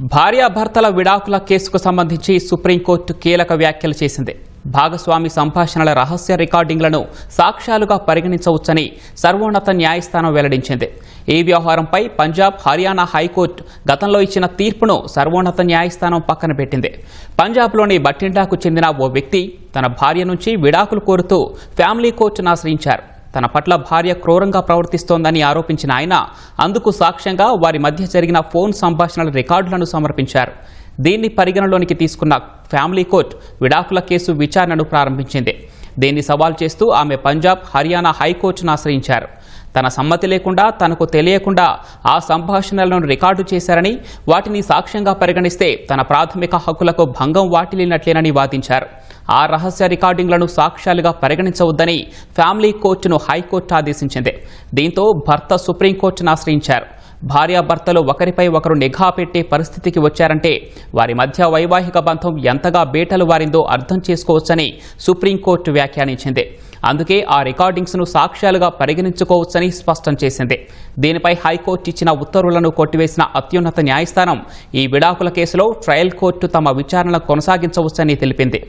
భార్యాభర్తల విడాకుల కేసుకు సంబంధించి సుప్రీంకోర్టు కీలక వ్యాఖ్యలు చేసింది. భాగస్వామి సంభాషణల రహస్య రికార్డింగ్లను సాక్ష్యాలుగా పరిగణించవచ్చని సర్వోన్నత న్యాయస్థానం వెల్లడించింది. ఈ వ్యవహారంపై పంజాబ్ హర్యానా హైకోర్టు గతంలో ఇచ్చిన తీర్పును సర్వోన్నత న్యాయస్థానం పక్కన పెట్టింది. పంజాబ్లోని బట్టిండాకు చెందిన ఓ వ్యక్తి తన భార్య నుంచి విడాకులు కోరుతూ ఫ్యామిలీ కోర్టును ఆశ్రయించారు. తన పట్ల భార్య క్రూరంగా ప్రవర్తిస్తోందని ఆరోపించిన ఆయన అందుకు సాక్ష్యంగా వారి మధ్య జరిగిన ఫోన్ సంభాషణల రికార్డులను సమర్పించారు. దీన్ని పరిగణలోనికి తీసుకున్న ఫ్యామిలీ కోర్టు విడాకుల కేసు విచారణను ప్రారంభించింది. దీన్ని సవాల్ చేస్తూ ఆమె పంజాబ్ హర్యానా హైకోర్టును ఆశ్రయించారు. తన సమ్మతి లేకుండా తనకు తెలియకుండా ఆ సంభాషణలను రికార్డు చేశారని వాటిని సాక్ష్యంగా పరిగణిస్తే తన ప్రాథమిక హక్కులకు భంగం వాటిల్లినట్లేనని వాదించారు. ఆ రహస్య రికార్డింగ్లను సాక్ష్యాలుగా పరిగణించవద్దని ఫ్యామిలీ కోర్టును హైకోర్టు ఆదేశించింది. దీంతో భర్త సుప్రీంకోర్టును ఆశ్రయించారు. భార్యాభర్తలు ఒకరిపై ఒకరు నిఘా పెట్టే పరిస్థితికి వచ్చారంటే వారి మధ్య వైవాహిక బంధం ఎంతగా బేటలు వారిందో అర్థం చేసుకోవచ్చని సుప్రీంకోర్టు వ్యాఖ్యానించింది. అందుకే ఆ రికార్డింగ్స్ను సాక్ష్యాలుగా పరిగణించుకోవచ్చని స్పష్టం చేసింది. దీనిపై హైకోర్టు ఇచ్చిన ఉత్తర్వులను కొట్టివేసిన అత్యున్నత న్యాయస్థానం ఈ విడాకుల కేసులో ట్రయల్ కోర్టు తమ విచారణ కొనసాగించవచ్చని తెలిపింది.